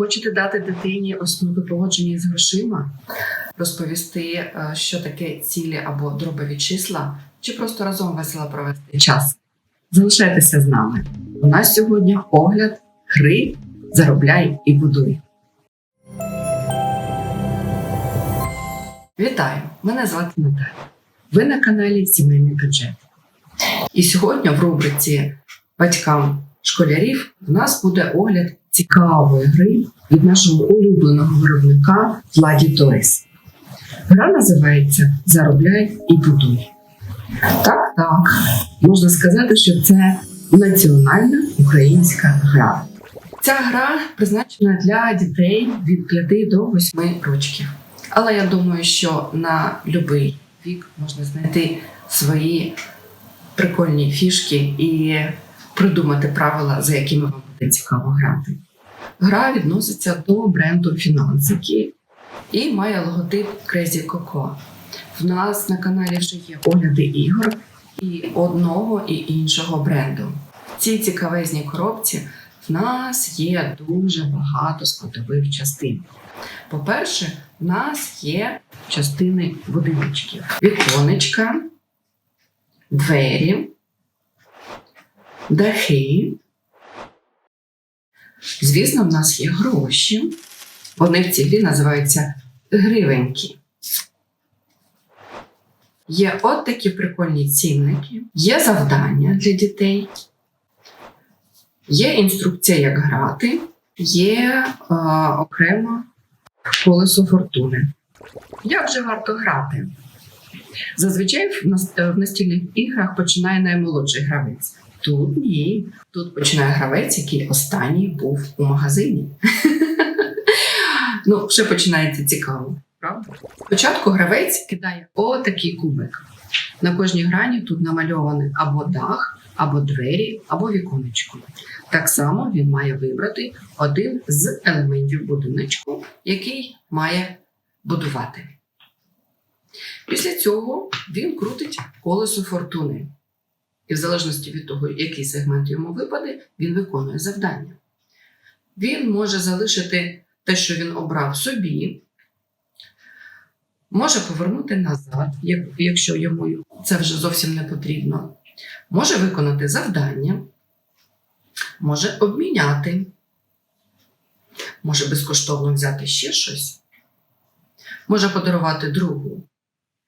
Хочете дати дитині основи поводження з грошима, розповісти, е, що таке цілі або дробові числа, чи просто разом весело провести час? Залишайтеся з нами. У нас сьогодні огляд гри Заробляй і будуй. Вітаю! Мене звати Наталя. Ви на каналі Сімейний бюджет. І сьогодні в рубриці Батькам школярів в нас буде огляд цікавої гри від нашого улюбленого виробника Владі Торіс. Гра називається Заробляй і будуй. Так, так, можна сказати, що це національна українська гра. Ця гра призначена для дітей від 5 до 8 років. Але я думаю, що на будь-який вік можна знайти свої прикольні фішки і придумати правила, за якими вам буде цікаво грати. Гра відноситься до бренду Фінансики і має логотип Crazy Coco. В нас на каналі вже є огляди ігор і одного і іншого бренду. В цій цікавезній коробці в нас є дуже багато складових частин. По-перше, в нас є частини будиночків: віконечка, двері, дахи. Звісно, в нас є гроші. Вони в цій грі називаються гривеньки. Є от такі прикольні цінники, є завдання для дітей, є інструкція, як грати, є е, окремо колесо фортуни. Як же варто грати? Зазвичай в в настільних іграх починає наймолодший гравець. Тут ні. Тут починає гравець, який останній був у магазині. ну, ще починається цікаво, правда? Спочатку гравець кидає отакий кубик. На кожній грані тут намальований або дах, або двері, або віконечко. Так само він має вибрати один з елементів будиночку, який має будувати. Після цього він крутить колесо фортуни. І в залежності від того, який сегмент йому випаде, він виконує завдання. Він може залишити те, що він обрав собі, може повернути назад, якщо йому це вже зовсім не потрібно, може виконати завдання, може обміняти, може безкоштовно взяти ще щось, може подарувати другу.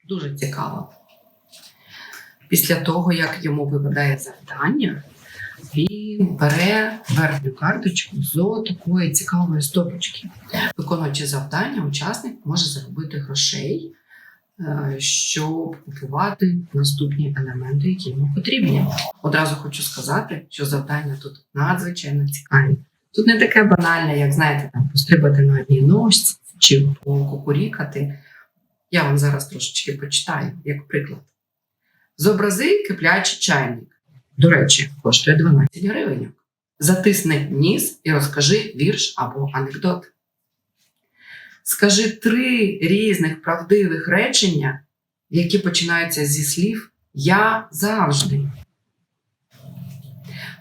Дуже цікаво. Після того, як йому випадає завдання, він бере верхню карточку з такої цікавої стопочки. Виконуючи завдання, учасник може заробити грошей, е, щоб купувати наступні елементи, які йому потрібні. Одразу хочу сказати, що завдання тут надзвичайно цікаві. Тут не таке банальне, як знаєте, там пострибати на одній ножці чи покукурікати. Я вам зараз трошечки почитаю, як приклад. Зобрази киплячий чайник. До речі, коштує 12 гривень. Затисни ніс і розкажи вірш або анекдот. Скажи три різних правдивих речення, які починаються зі слів Я завжди.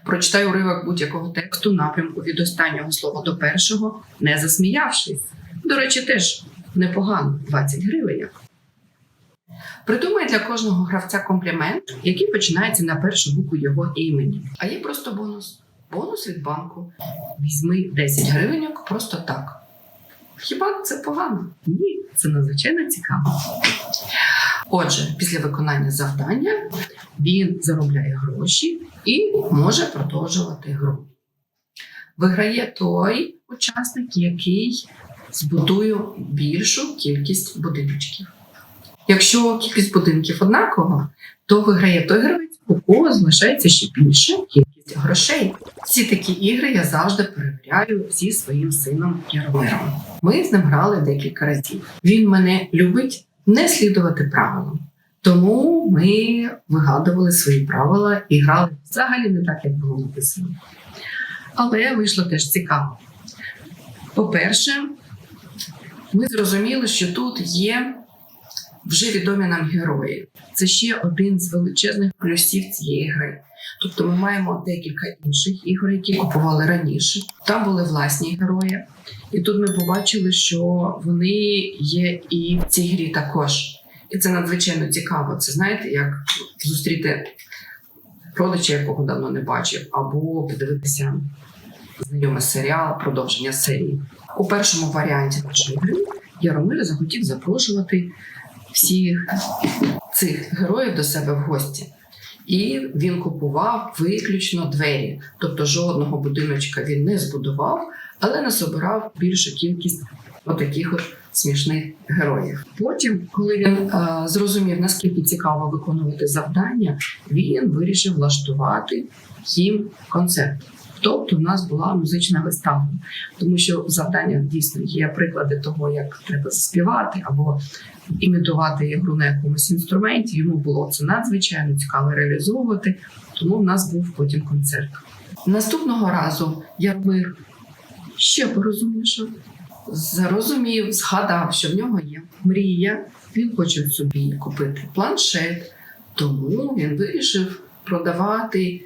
Прочитай уривок будь-якого тексту напрямку від останнього слова до першого, не засміявшись. До речі, теж непогано 20 гривень. Придумай для кожного гравця комплімент, який починається на першу букву його імені. А є просто бонус. Бонус від банку. Візьми 10 гривень просто так. Хіба це погано? Ні, це надзвичайно цікаво. Отже, після виконання завдання він заробляє гроші і може продовжувати гру. Виграє той учасник, який збудує більшу кількість будиночків. Якщо кількість будинків однакова, то виграє той гравець, у кого залишається ще більша кількість грошей. Всі такі ігри я завжди перевіряю зі своїм сином Яромиром. Ми з ним грали декілька разів. Він мене любить не слідувати правилам. Тому ми вигадували свої правила і грали взагалі не так, як було написано. Але вийшло теж цікаво. По-перше, ми зрозуміли, що тут є вже відомі нам герої. Це ще один з величезних плюсів цієї гри. Тобто ми маємо декілька інших ігор, які купували раніше. Там були власні герої. І тут ми побачили, що вони є і в цій грі також. І це надзвичайно цікаво. Це знаєте, як зустріти родича, якого давно не бачив, або подивитися знайомий серіал, продовження серії. У першому варіанті нашої гри Яромир захотів запрошувати всіх цих героїв до себе в гості. І він купував виключно двері, тобто жодного будиночка він не збудував, але насобирав більшу кількість отаких от смішних героїв. Потім, коли він е, зрозумів, наскільки цікаво виконувати завдання, він вирішив влаштувати їм концерт. Тобто, в нас була музична вистава, тому що в завданнях дійсно є приклади того, як треба заспівати або імітувати ігру на якомусь інструменті. Йому було це надзвичайно цікаво реалізовувати, тому в нас був потім концерт. Наступного разу Ярмир ще порозумнішав, зрозумів, згадав, що в нього є мрія. Він хоче собі купити планшет, тому він вирішив продавати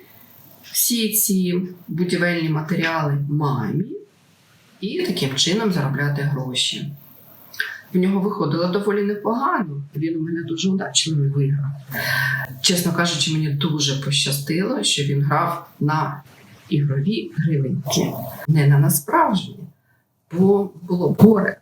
всі ці будівельні матеріали мамі і таким чином заробляти гроші. В нього виходило доволі непогано. Він у мене дуже удачливий виграв. Чесно кажучи, мені дуже пощастило, що він грав на ігрові гривеньки, не на насправжні, бо було горе.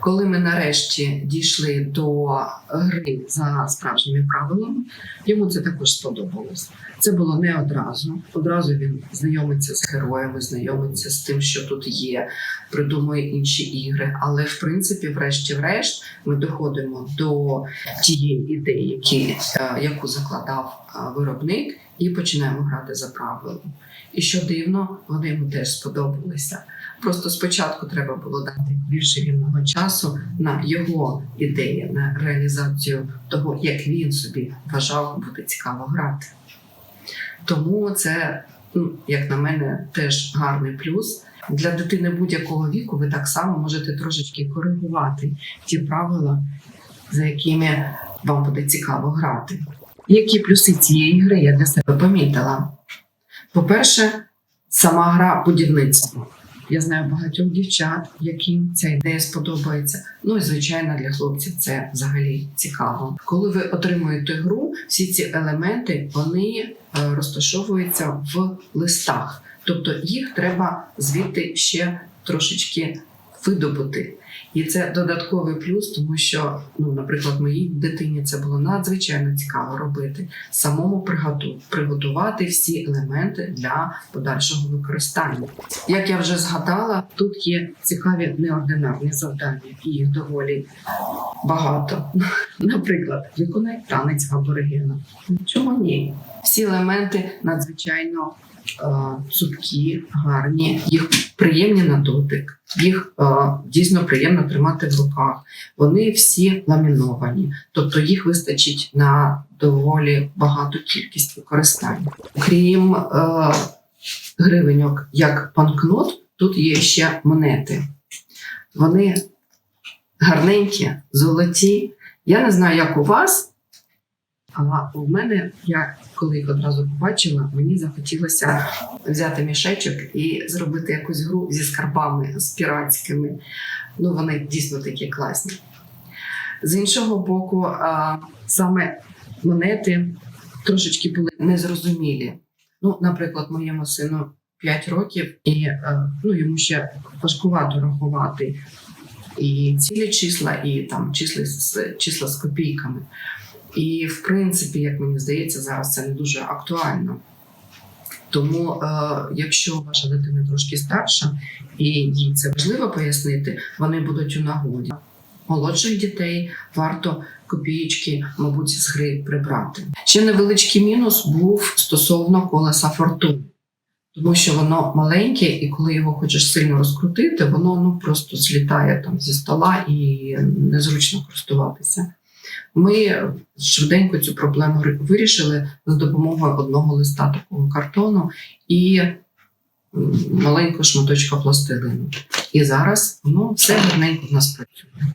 Коли ми нарешті дійшли до гри за справжніми правилами, йому це також сподобалось. Це було не одразу. Одразу він знайомиться з героями, знайомиться з тим, що тут є, придумує інші ігри. Але в принципі, врешті-врешт, ми доходимо до тієї ідеї, які, е, яку закладав е, виробник, і починаємо грати за правилами. І що дивно, вони йому теж сподобалися. Просто спочатку треба було дати більше вільного часу на його ідеї, на реалізацію того, як він собі вважав буде цікаво грати. Тому це, ну, як на мене, теж гарний плюс. Для дитини будь-якого віку ви так само можете трошечки коригувати ті правила, за якими вам буде цікаво грати. Які плюси цієї гри я для себе помітила? По-перше, сама гра будівництво. Я знаю багатьох дівчат, яким ця ідея сподобається. Ну і звичайно, для хлопців це взагалі цікаво. Коли ви отримуєте гру, всі ці елементи вони е, розташовуються в листах, тобто їх треба звідти ще трошечки видобути. І це додатковий плюс, тому що, ну, наприклад, моїй дитині це було надзвичайно цікаво робити, самому приготувати всі елементи для подальшого використання. Як я вже згадала, тут є цікаві неординарні завдання, і їх доволі багато. Наприклад, виконай танець аборигена. Чому ні? Всі елементи надзвичайно цупкі, гарні, їх приємні на дотик, їх е, дійсно приємно тримати в руках. Вони всі ламіновані, тобто їх вистачить на доволі багату кількість використання. Крім е, гривеньок як банкнот, тут є ще монети. Вони гарненькі, золоті. Я не знаю, як у вас. А у мене, я коли їх одразу побачила, мені захотілося взяти мішечок і зробити якусь гру зі скарбами, з піратськими. Ну, вони дійсно такі класні. З іншого боку, саме монети трошечки були незрозумілі. Ну, наприклад, моєму сину 5 років, і ну, йому ще важкувато рахувати і цілі числа, і там числа з числа з копійками. І, в принципі, як мені здається, зараз це не дуже актуально. Тому, е, якщо ваша дитина трошки старша і їй це важливо пояснити, вони будуть у нагоді. Молодших дітей варто копієчки, мабуть, з гри прибрати. Ще невеличкий мінус був стосовно колеса фортуни, тому що воно маленьке, і коли його хочеш сильно розкрутити, воно ну просто злітає там зі стола і незручно користуватися. Ми швиденько цю проблему вирішили за допомогою одного листа такого картону і маленького шматочка пластилину. І зараз ну, все гарненько в нас працює.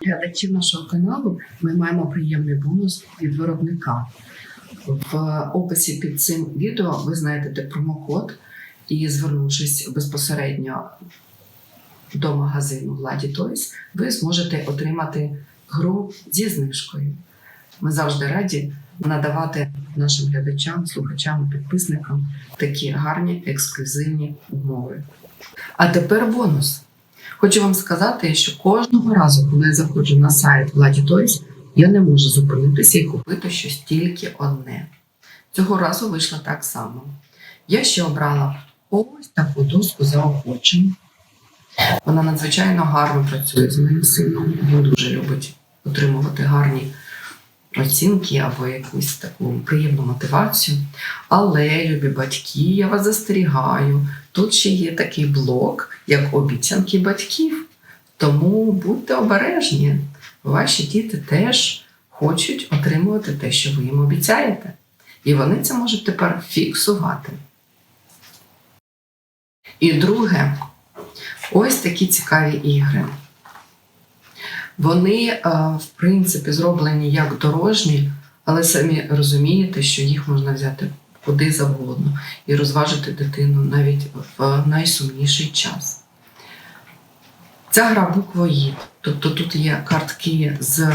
Глядачів нашого каналу ми маємо приємний бонус від виробника. В описі під цим відео ви знайдете промокод і, звернувшись безпосередньо до магазину Владі Toys, ви зможете отримати гру зі знижкою. Ми завжди раді надавати нашим глядачам, слухачам, підписникам такі гарні ексклюзивні умови. А тепер бонус. Хочу вам сказати, що кожного разу, коли я заходжу на сайт Владі Toys, я не можу зупинитися і купити щось тільки одне. Цього разу вийшло так само. Я ще обрала ось таку доску заохочень. Вона надзвичайно гарно працює з моїм сином. Він дуже любить отримувати гарні оцінки або якусь таку приємну мотивацію. Але, любі батьки, я вас застерігаю, тут ще є такий блок, як обіцянки батьків. Тому будьте обережні. Ваші діти теж хочуть отримувати те, що ви їм обіцяєте. І вони це можуть тепер фіксувати. І друге, ось такі цікаві ігри. Вони, е, в принципі, зроблені як дорожні, але самі розумієте, що їх можна взяти куди завгодно і розважити дитину навіть в найсумніший час. Ця гра буквоїд. Тобто тут є картки з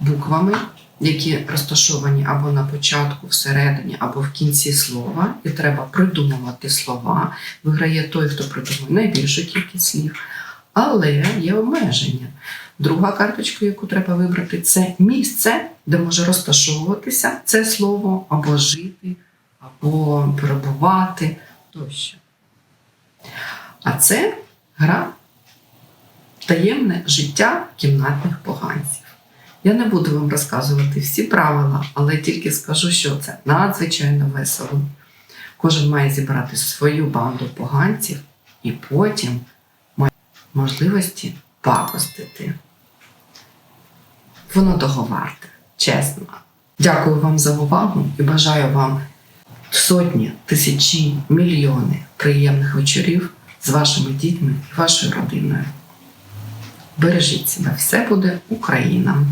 буквами, які розташовані або на початку, всередині, або в кінці слова, і треба придумувати слова. Виграє той, хто придумає найбільшу кількість слів. Але є обмеження. Друга карточка, яку треба вибрати, це місце, де може розташовуватися це слово, або жити, або перебувати тощо. А це гра таємне життя кімнатних поганців. Я не буду вам розказувати всі правила, але тільки скажу, що це надзвичайно весело. Кожен має зібрати свою банду поганців і потім має можливості пакостити. Воно того варте, чесно. Дякую вам за увагу і бажаю вам сотні, тисячі, мільйони приємних вечорів з вашими дітьми і вашою родиною. Бережіть себе, все буде Україна!